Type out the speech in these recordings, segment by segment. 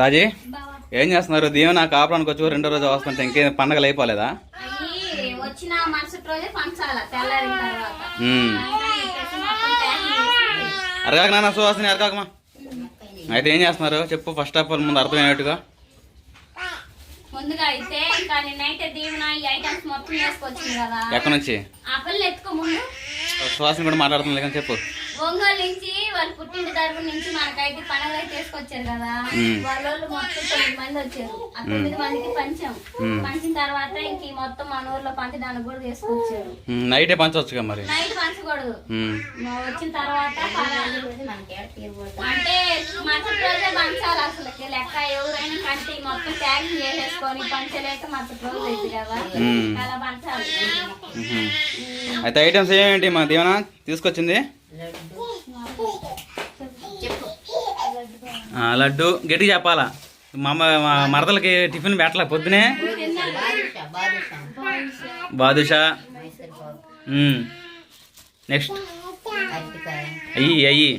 రాజీ ఏం చేస్తున్నారు? దీవెన కాపురానికి వచ్చి రెండో రోజు వస్తుంటే ఇంకేం పండగలు అయిపోలేదా? అరగాక నాన్న సువాసన అరగాకమా? అయితే ఏం చేస్తున్నారు? చెప్పు ఫస్ట్ ఆఫ్ ఆల్ ముందు అర్థమయ్యేట్టుగా ముందుగా అయితే ఇంకా నిన్నైతే దీవెన ఈ ఐటమ్స్ మొత్తం వేసుకొచ్చింది కదా. ఎక్కడి నుంచి? సువాసన కూడా మాట్లాడుతుంది కానీ చెప్పు. ఒంగోలు నుంచి వాళ్ళు పుట్టింటి తరపు నుంచి మనకైతే పండుగ తీసుకొచ్చారు కదా. వాళ్ళ మొత్తం తొమ్మిది మంది వచ్చారు. ఆ తొమ్మిది మందికి పంచాం. పంచిన తర్వాత ఇంక మొత్తం మన ఊర్లో పంచడానికి కూడా తీసుకొచ్చారు నైటే పంచవచ్చుగా మరి? నైట్ పంచకూడదు. వచ్చిన తర్వాత అంటే మరుసటి రోజే పంచాలి అసలు. లెక్క ఎవరైనా కంటే మొత్తం ప్యాకింగ్ చేసేసుకొని పంచలేక మరుసటి రోజు అయితే కదా. అలా పంచాలి. అయితే ఐటమ్స్ ఏమేంటి మా దీవెన? తీసుకొచ్చింది? లడ్డు. గట్టి చెప్పాలా? మా అమ్మ మా మరదలకి టిఫిన్ పెట్టలే పొద్దునే? బాదుషా. నెక్స్ట్. అయ్యి అయ్యి.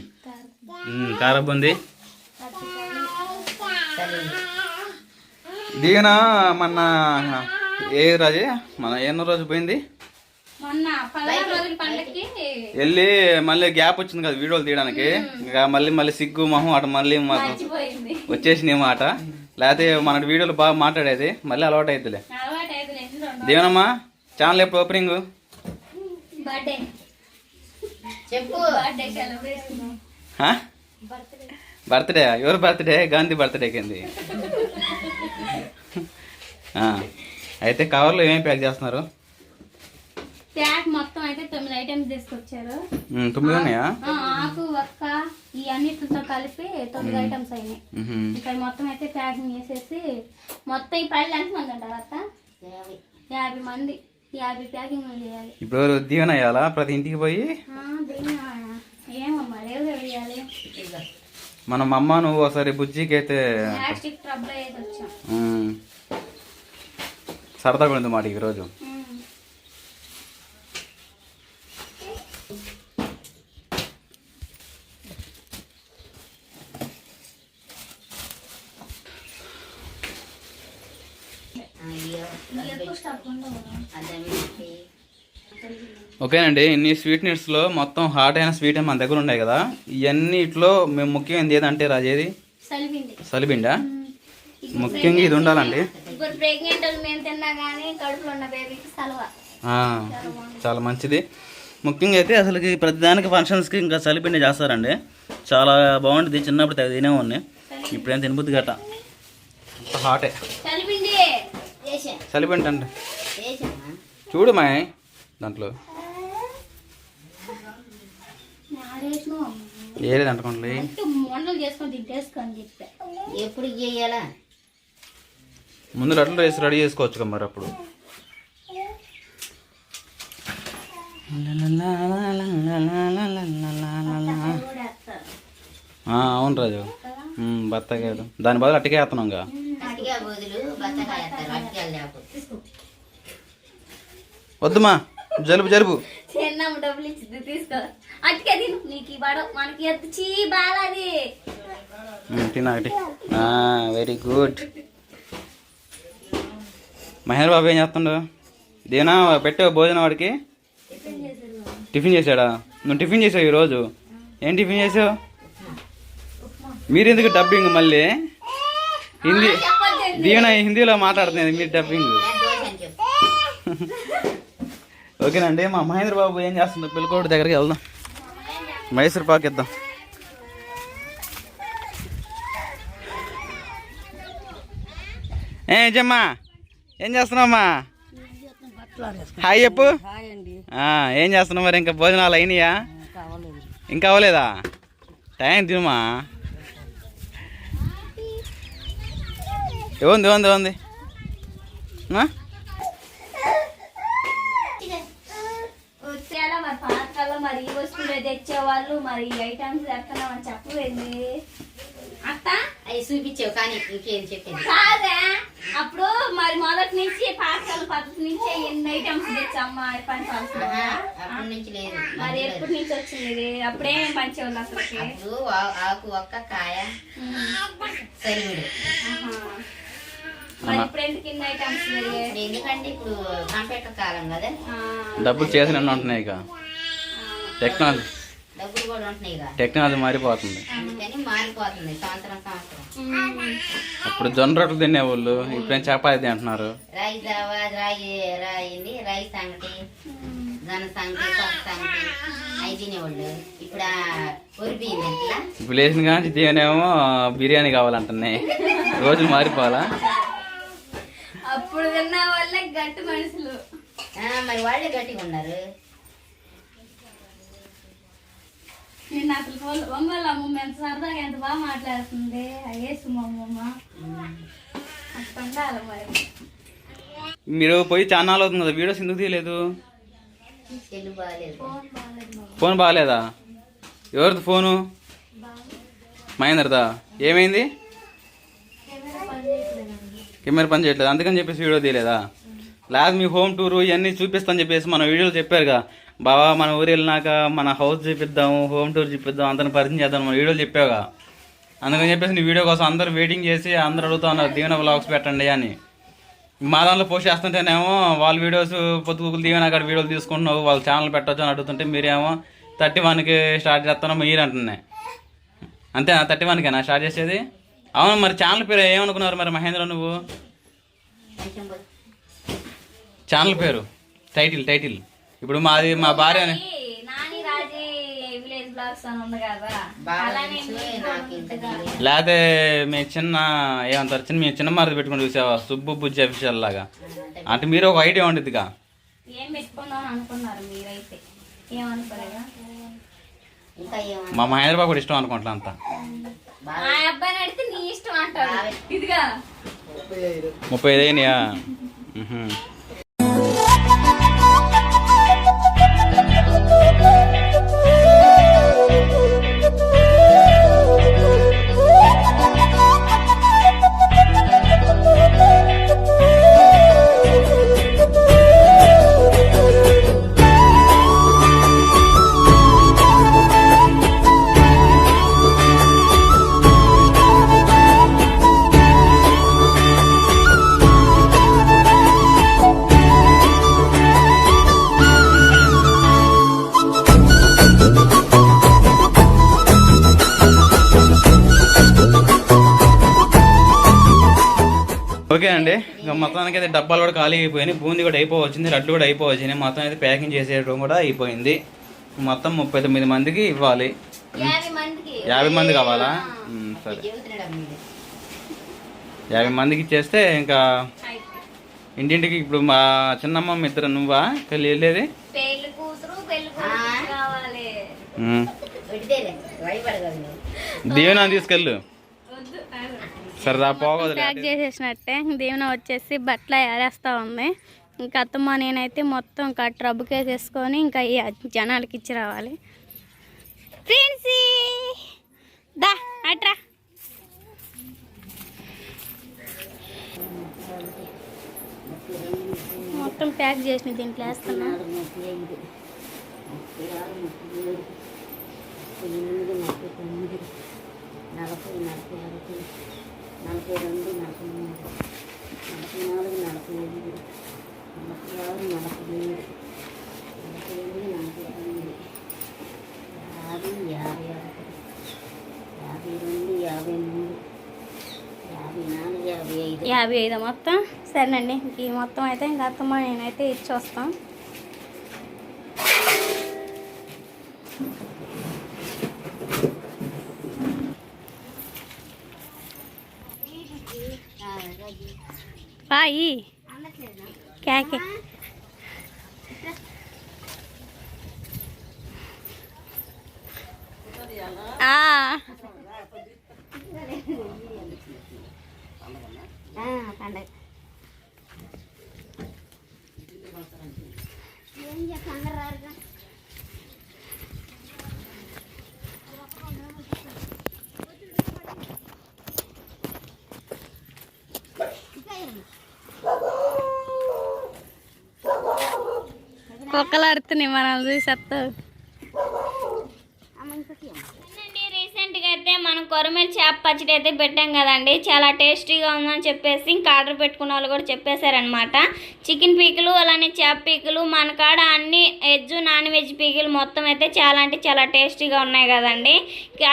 ఉమ్, కారబుంది దీవెన మొన్న ఏ రాజే? మన ఎన్నో రోజు పోయింది? వెళ్ళి మళ్ళీ గ్యాప్ వచ్చింది కదా వీడియోలు తీయడానికి. ఇంకా మళ్ళీ మళ్ళీ సిగ్గు మొహం అటు మళ్ళీ మాకు వచ్చేసింది మాట. లేకపోతే మన వీడియోలు బాగా మాట్లాడేది మళ్ళీ అలవాటు రెండు దేవనమ్మా ఛానల్ ఎప్పుడు ఓపెనింగ్ బర్త్డే ఎవరు బర్త్డే గాంధీ బర్త్డే కింది. ఆ, అయితే కవర్లో ఏమేమి ప్యాక్ చేస్తున్నారు? ప్యాక్ మొత్తం అయితే తొమ్మిది ఐటమ్స్ తీసుకొచ్చారు. తొమ్మిది ఉన్నాయా? ఆ, ఆకు ఒక్క ఈ అన్నిటితో కలిపి తొమ్మిది ఐటమ్స్ అయినాయి. ఇక్కడ మొత్తం అయితే ప్యాకింగ్ చేసేసి మొత్తం ఈ పళ్ళు ఎంత మంది అంటారు అత్త? యాభై. మంది. యాభై ప్యాకింగ్ చేయాలి ఇప్పుడు దీవెన అయ్యాలా? ప్రతి ఇంటికి పోయి? ఏమమ్మా రేవు వేయాలి మన అమ్మ నువ్వు ఒకసారి బుజ్జికి అయితే సరదాగా ఉంది మాట ఈరోజు. ఓకేనండి ఇన్ని స్వీట్నెస్లో మొత్తం హాట్ అయిన స్వీట్ మన దగ్గర ఉన్నాయి కదా? ఇవన్నిట్లో మేము ముఖ్యమైనది ఏదంటే రాజేది సలిపిండి. సలిబిండా ముఖ్యంగా ఇది ఉండాలండి. ఇప్పుడు ప్రెగ్నెంట్ మేము తిన్నా కానీ కడుపులో ఉన్న బేబీకి సలవ. ఆ, చాలా మంచిది. ముఖ్యంగా అయితే అసలు ప్రతిదానికి ఫంక్షన్స్కి ఇంకా చలిపిండి చేస్తారండి. చాలా బాగుంటుంది చిన్నప్పుడు తినేవాడిని. ఇప్పుడేం తినబుద్ది గట్ట హాటే సలిపిండి చేసా చలిపిండి అండి చేసామా చూడు మాయ్ దాంట్లో నాడేసినావు అమ్మ. ఏలేదు అంటుకోండి అంటే. వంటలు చేసుకొని తింటేసుకో అని చెప్పా. ఎప్పుడు చేయాలా? ముందు లడ్లు వేసి రెడీ చేసుకోవచ్చు కదా మరి అప్పుడు. అవును రాజు. బత్తకాయలు దాని బదులు అట్టికే వేస్తున్నాం ఇంకా అట్టిగా బదులు బత్తకాయ వేస్తారు అట్టికాయలు లేకపోతే వద్దుమా? జలుబు జలుబు. చిన్నమ్మ డబ్బులు ఇచ్చింది తీసుకో. అటుకే తిను. నీకు ఈ బడ మనకి ఎత్తు చీ బాలది ఉమ్, తినా ఒకటి. వెరీ గుడ్ మహేంద్ర బాబు ఏం చేస్తుండు? దేనా పెట్టావు భోజనం వాడికి? టిఫిన్ చేశాడా నువ్వు టిఫిన్ చేసావు ఈరోజు. ఏం టిఫిన్ చేసావు? మీరు ఎందుకు డబ్బింగ్ మళ్ళీ? హిందీ దీవెన హిందీలో మాట్లాడుతుంది మీరు డబ్బింగ్ నేను దోశ అని చెప్పు ఓకేనండి మా మహేంద్ర బాబు ఏం చేస్తుందో పిల్లకోడి దగ్గరికి వెళ్దాం. మైసూర్ పాక్ ఇద్దాం. ఏ జమ్మా ఏం చేస్తున్నావమ్మా? హాయ్ చెప్పు. ఏం చేస్తున్నావు మరి ఇంకా భోజనాలు అయినాయా? ఇంకా అవ్వలేదా? టైం తినమా? ఏముంది ఏముంది ఏముంది ఆ? వచ్చేలా మరి పాతకాలం మరి ఈ వస్తువులు తెచ్చేవాళ్ళు మరి ఈ ఐటమ్స్ తెస్తున్నామని చెప్పలేదు. అత్త? అవి చూపించావు కానీ ఇంకేం చెప్పింది? కాదా. అప్పుడు మరి మొదటి నుంచి పాతకాల పద్ధతి నుంచి ఎన్ని ఐటమ్స్ తెచ్చమ్మా పని అప్పటి నుంచి లేదు. మరి ఎప్పటి నుంచి వచ్చింది? అప్పుడే పంచేవాళ్ళు అసలుకి? అప్పుడు ఆ- ఆకు ఒక్క కాయ సరిగుడు ఆహా. మరి ఇప్పుడు ఎందుకు ఇన్ని ఐటమ్స్ ఇప్పుడు ఎందుకంటే ఇప్పుడు కంప్యూటర్ కాలం కదా. డబ్బులు చేసిన ఉంటున్నాయి ఇక. టెక్నాలజీ. డబ్బులు కూడా ఉంటున్నాయి ఇక టెక్నాలజీ మారిపోతుంది. అందుకని మారిపోతుంది సంవత్సరం సంవత్సరం. అప్పుడు జొన్న రొట్టెలు తినేవాళ్ళు ఇప్పుడేం చపాతి తింటున్నారు? రాయి జావా రాయి రాయింది రాయి సంగటి జన సంగటి పప్పు సంగటి అవి తినేవాళ్ళు. ఇప్పుడు ఆ లేచిన కానీ దీవనేమో బిర్యానీ కావాలంటున్నాయి. రోజులు మారిపోవాలా? అప్పుడు తిన్న వాళ్ళే గట్టి మనుషులు. ఆ, మరి వాళ్ళే గట్టిగా ఉన్నారు. నేను అసలు ఫోన్ ఒంగోలు అమ్మమ్మ ఎంత సరదాగా ఎంత బాగా మాట్లాడుతుంది. అయ్యేసి మా అమ్మమ్మ అట్లా ఉండాలి మరి. మీరు పోయి చాలా అవుతుంది కదా వీడియోస్ ఎందుకు తీయలేదు? ఫోన్ బాగాలేదా? ఎవరిది ఫోను? మహేందర్దా? ఏమైంది? కెమెరా పని చేయట్లేదు అందుకని చెప్పేసి వీడియో తీయలేదా? లేదా మీ హోమ్ టూర్ ఇవన్నీ చూపిస్తాను చెప్పేసి మన వీడియోలు చెప్పారుగా. బాబా మన ఊరు వెళ్ళినాక మన హౌస్ చూపిద్దాము హోమ్ టూర్ చూపిద్దాం అందరిని పరిచయం చేద్దాం మన వీడియోలు చెప్పావుగా. అందుకని చెప్పేసి నీ వీడియో కోసం అందరూ వెయిటింగ్ చేసి అందరూ అడుగుతా ఉన్నారు దీవెన వ్లాగ్స్ పెట్టండి అని. మా దాంట్లో పోస్ట్ చేస్తుంటేనేమో వాళ్ళ వీడియోస్ పొద్దుగులు దీవెన అక్కడ వీడియోలు తీసుకుంటున్నావు వాళ్ళ ఛానల్ పెట్టొచ్చు అని అడుగుతుంటే మీరేమో థర్టీ వన్కి స్టార్ట్ చేస్తాను మీరు అంటున్నాయి. అంతేనా థర్టీ వన్కేనా స్టార్ట్ చేసేది? అవును మరి ఛానల్ పేరు ఏమనుకున్నారు మరి మహేంద్ర నువ్వు? ఛానల్ పేరు టైటిల్ టైటిల్ ఇప్పుడు మాది మా భార్య. లేకపోతే మీ చిన్న ఏమంటారు చిన్న మీ చిన్న మరిది పెట్టుకుని చూసావా? సుబ్బు బుజ్జి అఫీషియల్ లాగా. అంటే మీరు ఒక ఐడియా ఏమన్నా? మా మహేంద్ర బాబు కూడా ఇష్టం అనుకుంటా అంతా. ఆ అబ్బాయిని అడిగితే నీ ఇష్టం అంటాడు. ఇదిగా. ముప్పై ఐదు. అయినాయా? ఓకే అండి. ఇక మొత్తానికి అయితే డబ్బాలు కూడా ఖాళీ అయిపోయినాయి. బూందీ కూడా అయిపోవచ్చింది లడ్డు కూడా అయిపోవచ్చింది. మొత్తం అయితే ప్యాకింగ్ చేసేయడం కూడా అయిపోయింది. మొత్తం ముప్పై తొమ్మిది మందికి ఇవ్వాలి. యాభై మంది కావాలా? సరే. యాభై మందికి ఇచ్చేస్తే ఇంకా. ఇంటింటికి ఇప్పుడు మా చిన్నమ్మ ఇద్దరు నువ్వా? పెళ్ళి వెళ్ళేది? పెళ్ళి కూతురు పెళ్ళి కూతురు కావాలి మ్. పెడితేలే భయపడగలరు నువ్వు దీవెన తీసుకెళ్ళు వద్దు ఆగు. సరదా ప్యాక్ చేసేసినట్టే. దీవెన వచ్చేసి బట్టలు ఆరేస్తా ఉంది. ఇంకా అత్తమ్మ నేనైతే మొత్తం ఇంకా ట్రబ్బుకి వేసేసుకొని ఇంకా ఈ జనాలకి ఇచ్చి రావాలి. ఫ్రెండ్స్ దా అట్రా మొత్తం ప్యాక్ చేసిన దీంట్లో వేస్తున్నా. నలభై నలభై ఒకటి నలభై రెండు నలభై మూడు నలభై నాలుగు నలభై ఎనిమిది నలభై ఆరు నలభై ఏడు నలభై ఎనిమిది నలభై తొమ్మిది యాభై యాభై ఒకటి యాభై రెండు యాభై మూడు యాభై నాలుగు యాభై ఐదు యాభై ఐదు మొత్తం సరేనండి ఇంక ఈ మొత్తం అయితే ఇంకా అత్తమ్మ నేనైతే ఇచ్చి వస్తాను బాయి కేకే పండగ. కుక్కలు ఆడుతున్నాయి మనల్ని చూసేస్తావు రీసెంట్గా అయితే మనం కొరమేలు చేప పచ్చడి అయితే పెట్టాం కదండి. చాలా టేస్టీగా ఉందని చెప్పేసి ఇంకా ఆర్డర్ పెట్టుకున్న వాళ్ళు కూడా చెప్పేశారనమాట చికెన్ పీకులు అలానే చేప పీకులు మన కాడ అన్ని వెజ్ నాన్ వెజ్ పీకులు మొత్తం అయితే చాలా అంటే చాలా టేస్టీగా ఉన్నాయి కదండి.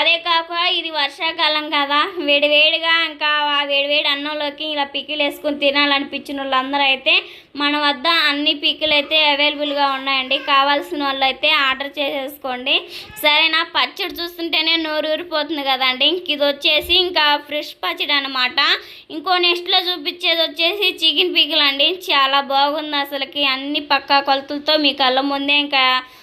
అదే కాకుండా ఇది వర్షాకాలం కదా. వేడివేడిగా ఇంకా ఆ వేడివేడి అన్నంలోకి ఇలా పీకులు వేసుకుని తినాలనిపించిన వాళ్ళందరూ అయితే మన వద్ద అన్ని పీకులు అయితే అవైలబుల్గా ఉన్నాయండి. కావాల్సిన వాళ్ళు అయితే ఆర్డర్ చేసేసుకోండి. సరేనా? పచ్చడి చూస్తుంటేనే నోరు ఊరిపోతుంది కదండి. ఇంక ఇది వచ్చేసి ఇంకా ఫ్రెష్ పచ్చడి అనమాట ఇంకో నెక్స్ట్లో చూపించేది వచ్చేసి చికెన్ పీకులు అండి చాలా బాగుంది అసలుకి అన్ని పక్కా కొలతలతో మీ కళ్ళ ముందే ఇంకా